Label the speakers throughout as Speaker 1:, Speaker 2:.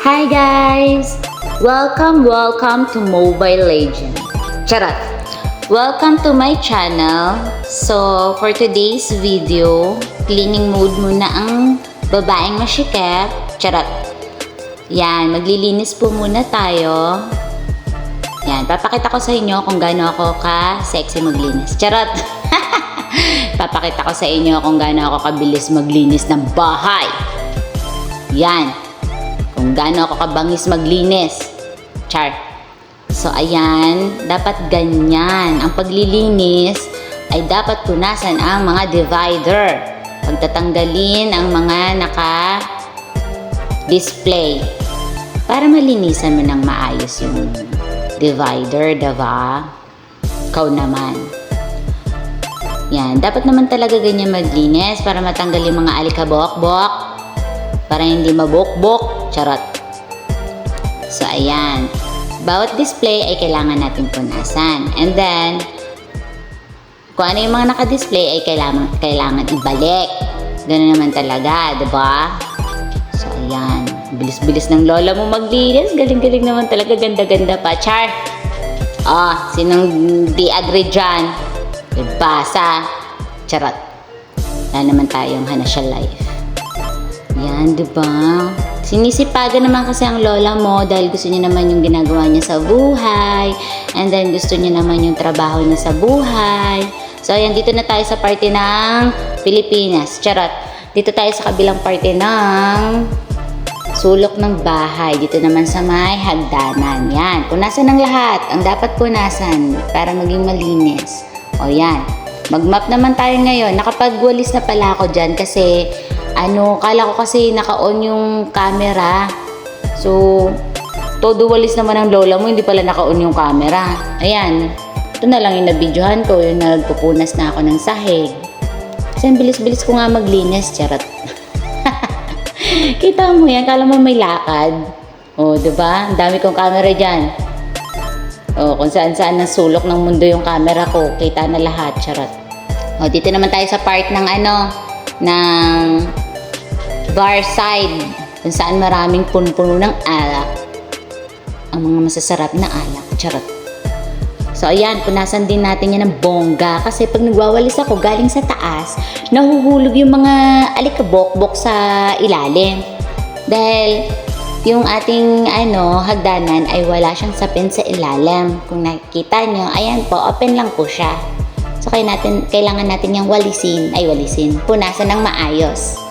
Speaker 1: Hi guys! Welcome, welcome to Mobile Legend. Charot! Welcome to my channel. So, for today's video, cleaning mode muna ang babaeng masikip. Charot! Yan, maglilinis po muna tayo. Yan, papakita ko sa inyo kung gaano ako ka-sexy maglinis. Charot! papakita ko sa inyo kung gaano ako kabilis maglinis ng bahay. Yan. Kung gaano ako kabangis maglinis. Char. So, ayan. Dapat ganyan. Ang paglilinis ay dapat punasan ang mga divider. Pagtatanggalin ang mga naka-display. Para malinisan mo ng maayos yung divider, diba? Ikaw naman. Yan. Dapat naman talaga ganyan maglinis para matanggal yung mga alikabok-bok para hindi mabok-bok. Charot. So, ayan. Bawat display ay kailangan natin punasan. And then, kung ano yung mga naka-display ay kailangan, kailangan ibalik. Ganun naman talaga, di ba? So, ayan. Bilis-bilis ng lola mo maglinis. Galing-galing naman talaga. Ganda-ganda pa. Char! Ah, sinong di agree dyan? Ibasa. Charot. Wala naman tayong Hanasya Life. Yan, di ba? Sinisipagan naman kasi ang lola mo dahil gusto niya naman yung ginagawa niya sa buhay. And then gusto niya naman yung trabaho niya sa buhay. So, ayan, dito na tayo sa parte ng Pilipinas. Charot. Dito tayo sa kabilang parte ng sulok ng bahay. Dito naman sa may hagdanan. Yan. Punasan ng lahat. Ang dapat punasan para maging malinis. O yan. Mag-map naman tayo ngayon. Nakapagwalis na pala ako dyan kasi ano, kala ko kasi naka-on yung camera. So, todo walis naman ng lola mo, hindi pala naka-on yung camera. Ayan. Ito na lang yung nabidyohan ko, yung nagpupunas na ako ng sahig. Kasi ang bilis-bilis ko nga maglinis, charot. Kita mo yan, kala mo may lakad. O, oh, ba? Ang dami kong camera dyan. O, kung saan-saan ng sulok ng mundo yung camera ko, kita na lahat, charot. O, dito naman tayo sa part ng ano, ng bar side, kung saan maraming puno-puno ng alak. Ang mga masasarap na alak, charot. So, ayan, punasan din natin yan ng bongga. Kasi pag nagwawalis ako galing sa taas, nahuhulog yung mga alikabok-bok sa ilalim. Dahil yung ating ano, hagdanan ay wala siyang sapin sa ilalim. Kung nakikita nyo, ayan po, open lang po siya. So, kaya natin, kailangan natin yung walisin, ay walisin, punasan ng maayos.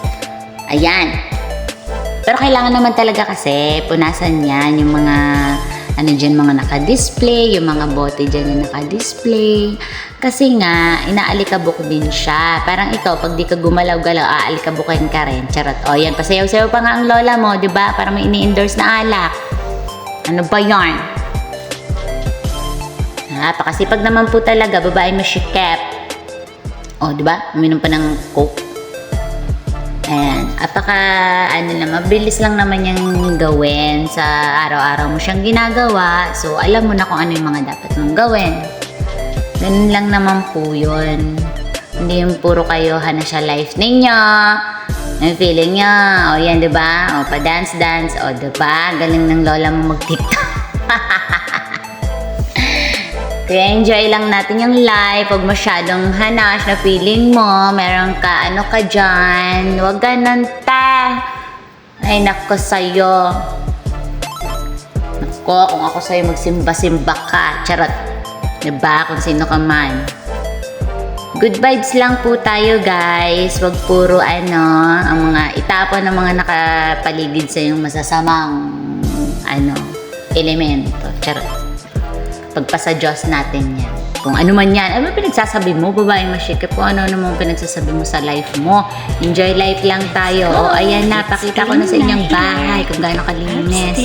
Speaker 1: Ayan. Pero kailangan naman talaga kasi punasan yan yung mga ano dyan, mga naka-display, yung mga bote dyan yung naka-display. Kasi nga, inaalikabok din siya. Parang ikaw, pag di ka gumalaw-galaw, aalikabukin ka rin. Charot. O, yan, pasayaw-sayaw pa nga ang lola mo, di ba? Para may ini-endorse na alak. Ano ba yarn? Napakasipag naman po talaga, babae masikip. O, di ba? Uminom pa ng coke. Ayan. Apaka, ano na, mabilis lang naman yung gawin sa araw-araw mo siyang ginagawa. So, alam mo na kung ano yung mga dapat mong gawin. Ganun lang naman po yun. Hindi yung puro kayo hana siya life ninyo. Yung feeling nyo, o yan, di ba? O, pa-dance-dance, o, di ba? Galing ng lola mo mag-tiktok. Enjoy lang natin yung life. Huwag masyadong hanas na feeling mo. Meron ka, ano ka dyan. Huwag ganun ta. Ay, nako sa'yo. Nako, kung ako sa'yo magsimba-simba ka. Charot. Diba? Kung sino ka man. Good vibes lang po tayo guys. Huwag puro ano, ang mga itapon ng mga nakapaligid sa yung masasamang ano, elemento. Charot pagpasa Diyos natin yan. Kung ano man yan, ano pinagsasabi mo, babae masikip, kung ano naman pinagsasabi mo sa life mo. Enjoy life lang tayo. O, ayan na, pakita ko na sa inyong bahay kung gaano kalinis.